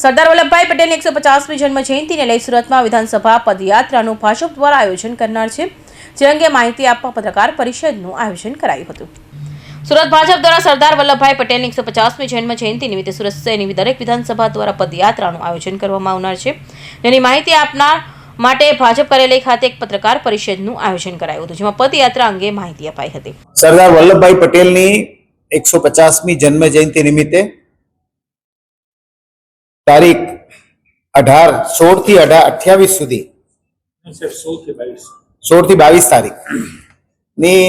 સરદાર વલ્લભભાઈ પટેલની એકસો પચાસમી જન્મ લઈ સુરતમાં વિધાનસભા પદયાત્રાનું ભાજપ દ્વારા આયોજન કરનાર છે. જે અંગે માહિતી આપવા પત્રકાર પરિષદનું આયોજન કરાયું હતું. સુરત ભાજપ દ્વારા સરદાર વલ્લભભાઈ પટેલની એકસો પચાસમી જન્મ જયંતિ નિમિત્તે સુરત શહેરની દરેક વિધાનસભા દ્વારા પદયાત્રાનું આયોજન કરવામાં આવનાર છે. જેની માહિતી આપનાર માટે ભાજપ કાર્યાલય ખાતે એક પત્રકાર પરિષદનું આયોજન કરાયું હતું, જેમાં પદયાત્રા અંગે માહિતી અપાઈ હતી. સરદાર વલ્લભભાઈ પટેલની એકસો પચાસમી જન્મ જયંતિ નિમિત્તે તારીખ અઢાર સોળથી અઢાર અઠ્યાવીસ સુધી. સોળથી બાવીસ તારીખ. ની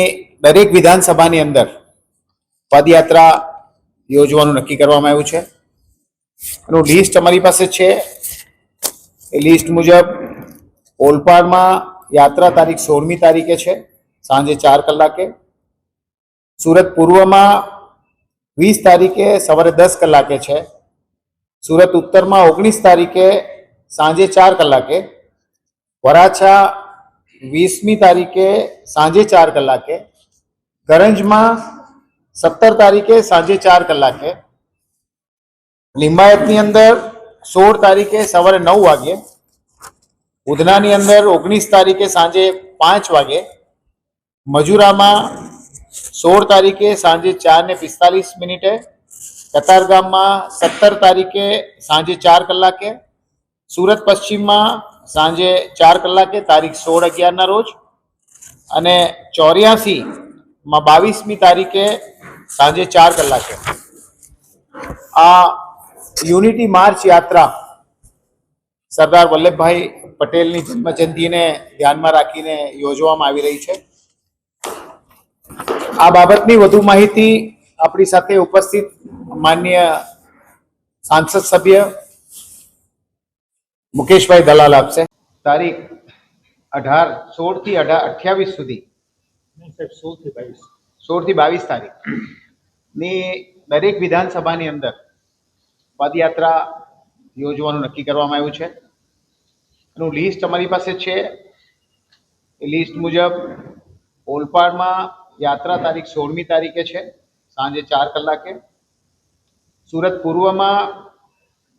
દરેક વિધાનસભાની અંદર પદયાત્રા યોજવાનું નક્કી કરવામાં આવ્યું છે. એનું લિસ્ટ અમારી પાસે છે. એ લિસ્ટ મુજબ ઓલપાડમાં યાત્રા તારીખ સોળમી તારીખે છે સાંજે ચાર કલાકે. સુરત પૂર્વમાં વીસ તારીખે સવારે દસ કલાકે છે. સુરત ઉત્તરમાં ઓગણીસ તારીખે સાંજે ચાર કલાકે, વરાછા વીસમી તારીખે સાંજે ચાર કલાકે કરંજમાં સત્તર તારીખે સાંજે ચાર કલાકે, લિંબાયતની અંદર સોળ તારીખે સવારે નવ વાગે, ઉધનાની અંદર ઓગણીસ તારીખે સાંજે પાંચ વાગે, મજુરામાં સોળ તારીખે સાંજે ચાર ને પિસ્તાલીસ મિનિટે કતારગામમાં સત્તર તારીખે સાંજે ચાર કલાકે, સુરત પશ્ચિમમાં સાંજે ચાર કલાકે, તારીખ સોળ અગિયારના રોજ અને ચોર્યાસીમાં બાવીસમી તારીખે સાંજે ચાર કલાકે. આ યુનિટી માર્ચ યાત્રા સરદાર વલ્લભભાઈ પટેલની જન્મજયંતિને ધ્યાનમાં રાખીને યોજવામાં આવી રહી છે. આ બાબતની વધુ માહિતી આપણી સાથે ઉપસ્થિત માન્ય સાંસદ સભ્ય મુકેશભાઈ દલાલ આપશે. તારીખ અઢાર સોળથી અઢાર અઠ્યાવીસ સુધી. સોળથી બાવીસ. સોળથી બાવીસ તારીખ. ની દરેક વિધાનસભાની અંદર પદયાત્રા યોજવાનું નક્કી કરવામાં આવ્યું છે. એનું લિસ્ટ અમારી પાસે છે. એ લિસ્ટ મુજબ ઓલપાડમાં યાત્રા તારીખ સોળમી તારીખે છે. સાંજે ચાર કલાકે. સુરત પૂર્વમાં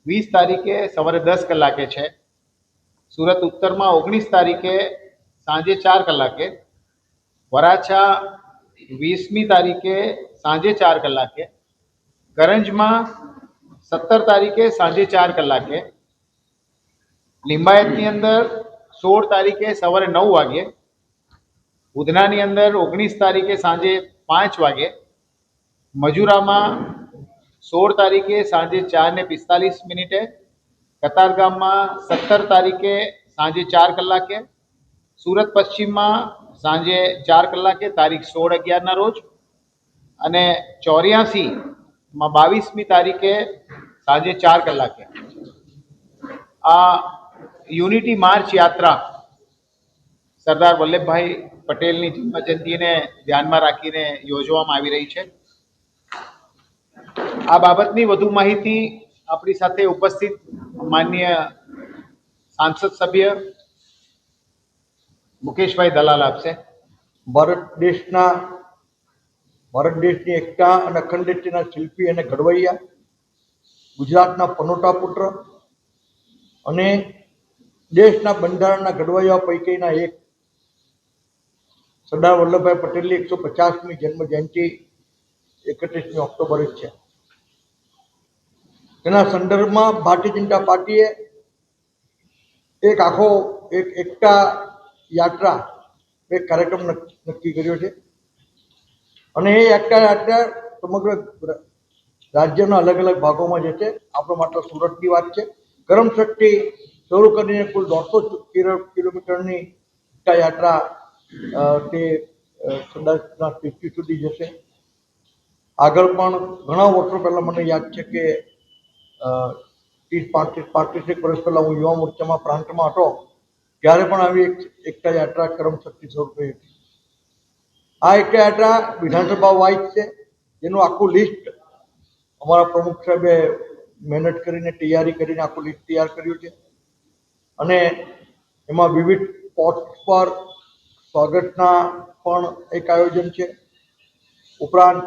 વીસ તારીખે સવારે દસ કલાકે છે. સુરત ઉત્તરમાં ઓગણીસ તારીખે સાંજે ચાર કલાકે. વરાછા વીસમી તારીખે સાંજે ચાર કલાકે. કરંજમાં સત્તર તારીખે સાંજે ચાર કલાકે. લિંબાયતની અંદર સોળ તારીખે સવારે નવ વાગે. ઉધનાની અંદર ઓગણીસ તારીખે સાંજે પાંચ વાગે. મજુરામાં સોળ તારીખે સાંજે ચાર ને પિસ્તાલીસ મિનિટે કતારગામમાં સત્તર તારીખે સાંજે ચાર કલાકે, સુરત પશ્ચિમમાં સાંજે ચાર કલાકે, તારીખ સોળ અગિયારના રોજ અને ચોર્યાસીમાં બાવીસમી તારીખે સાંજે ચાર કલાકે. આ યુનિટી માર્ચ યાત્રા સરદાર વલ્લભભાઈ પટેલની જન્મજયંતિને ધ્યાનમાં રાખીને યોજવામાં આવી રહી છે. આ બાબતની વધુ માહિતી આપણી સાથે ઉપસ્થિત માન્ય સાંસદ સભ્ય મુકેશભાઈ દલાલ આપશે. ભારત દેશના ભારત દેશની એકતા અને અખંડિતના શિલ્પી અને ઘડવૈયા, ગુજરાતના પનોટા પુત્ર અને દેશના બંધારણના ઘડવૈયા પૈકીના એક સરદાર વલ્લભભાઈ પટેલની એકસો પચાસમી જન્મ જયંતિ એકત્રીસમી ઓક્ટોબરે છે. તેના સંદર્ભમાં ભારતીય જનતા પાર્ટીએ એક આખો, એક એકતા યાત્રા, એક કાર્યક્રમ નક્કી કર્યો છે. અને એ એકતા યાત્રા સમગ્ર રાજ્યના અલગ અલગ ભાગોમાં જશે આપણો માત્ર સુરતની વાત છે. કરમશક્તિ શરૂ કરીને કુલ દોઢસો કિલોમીટરની એકતા યાત્રા તે સરદારના સ્ટેચ્યુ સુધી જશે. આગળ પણ ઘણા વર્ષો પહેલાં મને યાદ છે કે ત્રીસ પાંત્રીસ પાંત્રીસેક વર્ષ પહેલાં હું યુવા મોરચામાં પ્રાંતમાં હતો, ત્યારે પણ આવી એક એકતા યાત્રા કરમશક્તિ સ્વરૂપે હતી. આ એકતા યાત્રા વિધાનસભા વાઇઝ છે જેનું આખું લિસ્ટ અમારા પ્રમુખ સાહેબે મહેનત કરીને, તૈયારી કરીને આખું લિસ્ટ તૈયાર કર્યું છે. અને એમાં વિવિધ પોસ્ટ પર સ્વાગતના પણ એક આયોજન છે. ઉપરાંત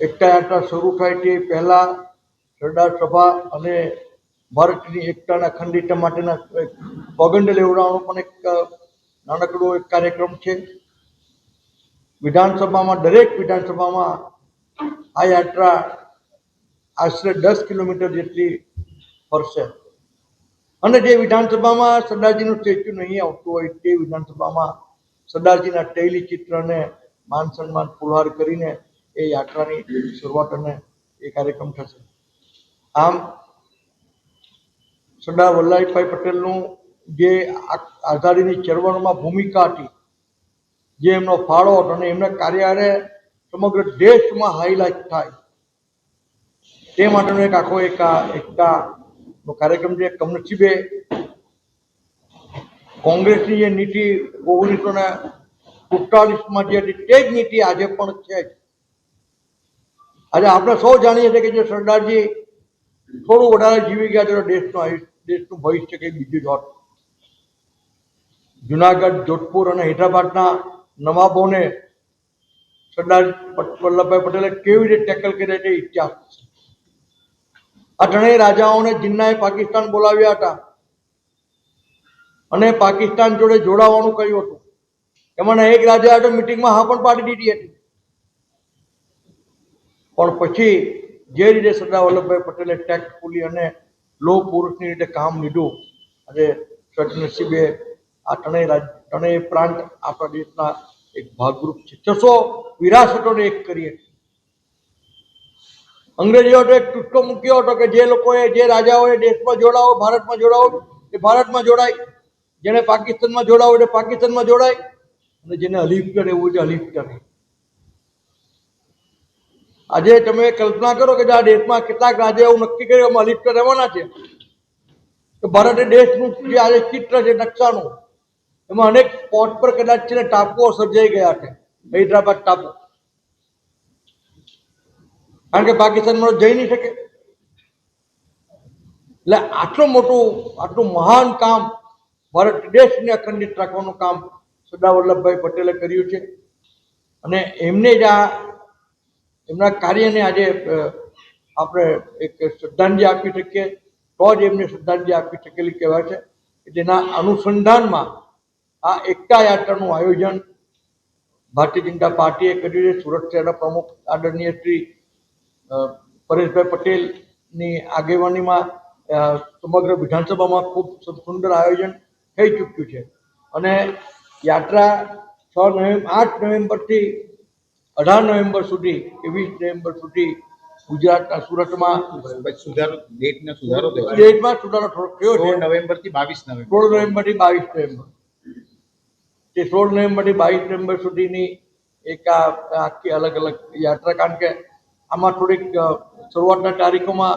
એકતા યાત્રા શરૂ થાય તે પહેલાં સરદાર સભા અને ભારતની એકતાના ખંડિત માટેના પગંડ લેવડાવવાનો પણ એક નાનકડો એક કાર્યક્રમ છે. વિધાનસભામાં, દરેક વિધાનસભામાં આ યાત્રા આશરે દસ કિલોમીટર જેટલી ફરશે. અને જે વિધાનસભામાં સરદારજીનું સ્ટેચ્યુ નહીં આવતું હોય તે વિધાનસભામાં સરદારજીના તૈલી ચિત્રને માન સન્માન પુરવાર કરીને એ યાત્રાની શરૂઆત અને એ કાર્યક્રમ થશે. આમ સરદાર વલ્લભભાઈ પટેલનું જે આઝાદીની ચળવળમાં ભૂમિકા હતી, જે એમનો ફાળો હતો અને એમના કાર્યારે સમગ્ર દેશમાં હાઇલાઇટ થાય. તે માટેનો એક આખો એક એકતાનો કાર્યક્રમ છે. કમનસીબે કોંગ્રેસની જે નીતિ ઓગણીસો ને સુડતાલીસમાં જે હતી, તે જ નીતિ આજે પણ છે આજે આપણે સૌ જાણીએ છીએ કે જે સરદારજી થોડું વધારે જીવી ગયા તો દેશનું દેશનું ભવિષ્ય કંઈ બીજું જ હોત. જુનાગઢ, જોધપુર અને હૈદરાબાદના નવાબોને સરદાર વલ્લભભાઈ પટેલે કેવી રીતે ટેકલ કર્યા છે ઇતિહાસ આ ત્રણેય રાજાઓને જિન્નાએ પાકિસ્તાન બોલાવ્યા હતા. અને પાકિસ્તાન જોડે જોડાવાનું કહ્યું હતું. એમાંના એક રાજા તો મિટિંગમાં હા પણ પાડી દીધી હતી. પણ પછી જે રીતે સરદાર વલ્લભભાઈ પટેલે ટેક્ટફુલી અને લો પુરુષની રીતે કામ લીધું અને સદનસીબે આ ત્રણેય રાજ, ત્રણેય પ્રાંત આપણા દેશના એક ભાગરૂપ છે. છસો વિરાસતોને એક કરીએ. અંગ્રેજીઓ એક ટૂટકો મૂક્યો હતો કે જે લોકોએ, જે રાજાઓએ દેશમાં જોડાવો, ભારતમાં જોડાવો, એ ભારતમાં જોડાય. જેને પાકિસ્તાનમાં જોડાવો એટલે પાકિસ્તાનમાં જોડાય. અને જેને હલીફ કરે એવું છે હલીફ કરે. આજે તમે કલ્પના કરો કે આ દેશમાં કેટલાક રાજ્ય એવું નક્કી કર્યું અમે અલિપ્ત રહેવાના છે. તો ભારત દેશનું જે આજે ચિત્ર છે, નકશાનું, એમાં અનેક સ્પોટ પર કદાચ છે ટાપુઓ સર્જાઈ ગયા છે, હૈદરાબાદ ટાપુ. કારણ કે પાકિસ્તાનમાં જઈ નહીં શકે. એટલે આટલું મોટું, આટલું મહાન કામ ભારત દેશને અખંડિત રાખવાનું કામ સરદાર વલ્લભભાઈ પટેલે કર્યું છે. અને એમને જ આ એમના કાર્યને આજે આપણે એક શ્રદ્ધાંજલિ આપી શકીએ. તો જ એમને શ્રદ્ધાંજલિ આપી શકેલી કહેવાય છે જેના અનુસંધાનમાં આ એકતા યાત્રાનું આયોજન ભારતીય જનતા પાર્ટીએ કર્યું છે. સુરત શહેરના પ્રમુખ આદરણીય શ્રી પરેશભાઈ પટેલની આગેવાનીમાં સમગ્ર વિધાનસભામાં ખૂબ સુંદર આયોજન થઈ ચૂક્યું છે. અને યાત્રા છ નવેમ્બર આઠ નવેમ્બરથી અઢાર નવેમ્બર સુધી કે વીસ નવેમ્બર સુધી ગુજરાતના સુરતમાં સુધારો ડેટને સુધારો થયો ડેટમાં સુધારો થોડો થયો સોળ છે. નવેમ્બરથી બાવીસ નવેમ્બર. સોળ નવેમ્બરથી બાવીસ નવેમ્બર. તે સોળ નવેમ્બરથી બાવીસ નવેમ્બર સુધીની એક આ આખી અલગ અલગ યાત્રા. કારણ કે આમાં થોડીક શરૂઆતના તારીખોમાં